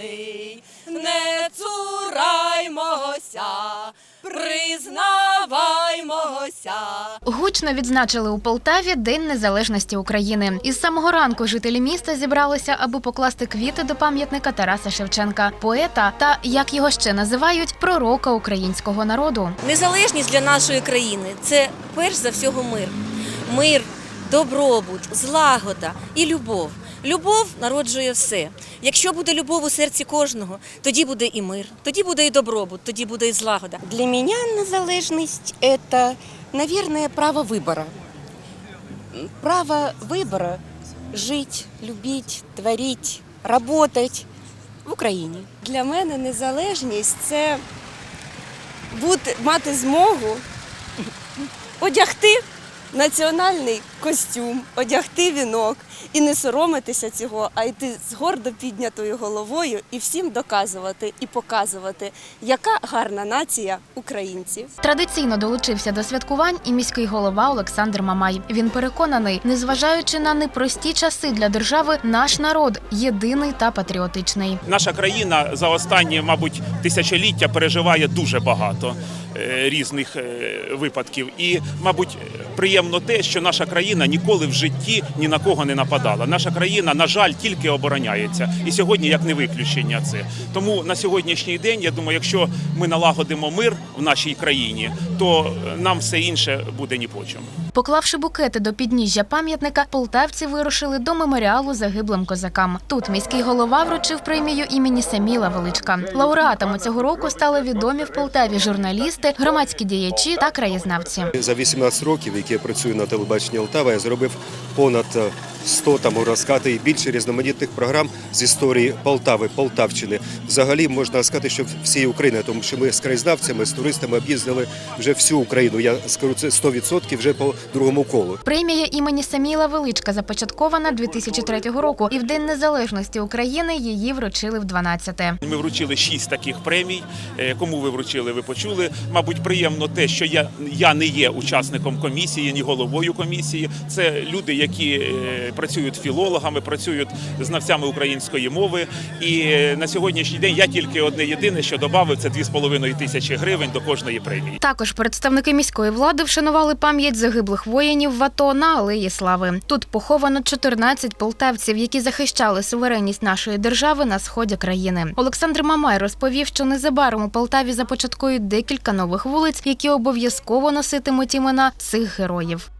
винний, не цураймося, признаваймося. Гучно відзначили у Полтаві День Незалежності України. Із самого ранку жителі міста зібралися, аби покласти квіти до пам'ятника Тараса Шевченка, поета та як його ще називають, пророка українського народу. Незалежність для нашої країни це перш за всього мир, мир, добробут, злагода і любов. Любов народжує все. Якщо буде любов у серці кожного, тоді буде і мир, тоді буде і добробут, тоді буде і злагода. Для меня незалежность – это, наверное, право выбора. Право выбора – жить, любить, творить, работать в Україні. Для мене незалежність це бути, мати змогу одягти національний костюм, одягти вінок і не соромитися цього, а йти з гордо піднятою головою і всім доказувати і показувати, яка гарна нація українців. Традиційно долучився до святкувань і міський голова Олександр Мамай. Він переконаний, незважаючи на непрості часи для держави, наш народ єдиний та патріотичний. Наша країна за останні, мабуть, тисячоліття переживає дуже багато е, різних е, випадків. І, мабуть, приємно те, що наша країна ніколи в житті ні на кого не нападала. Наша країна, на жаль, тільки обороняється. І сьогодні як не виключення це. Тому на сьогоднішній день, я думаю, якщо ми налагодимо мир в нашій країні, то е, нам все інше буде ні по чому. Поклавши букети до підніжжя пам'ятника, полтавці вирушили до меморіалу загиблим козакам. Тут міський голова вручив премію імені Саміла Величка. Лауреатами цього року стали відомі в Полтаві журналісти, громадські діячі та краєзнавці. За 18 років, які я працюю на телебаченні Олтава, я зробив понад е, 100, там сказати, і більше різноманітних програм з історії Полтави, Полтавщини. Взагалі можна сказати, що всієї України, тому що ми з краєзнавцями, з туристами об'їздили вже всю Україну. Я скажу це 100% вже по другому колу. Премія імені Саміла Величка започаткована 2003 року, і в День Незалежності України її вручили в 12-те. Ми вручили шість таких премій. Е, Кому ви вручили, ви почули. Мабуть, приємно те, що я, я не є учасником комісії, ні головою комісії. Це люди, які е, працюють філологами, працюють знавцями української мови. І е, на сьогоднішній день я тільки одне єдине, що додав, це 2,5 тисячі гривень до кожної премії. Також представники міської влади вшанували пам'ять загиблих воїнів в АТО на Алеї Слави. Тут поховано 14 полтавців, які захищали суверенність нашої держави на сході країни. Олександр Мамай розповів, що незабаром у Полтаві започаткують декілька нових вулиць, які обов'язково носитимуть імена цих героїв.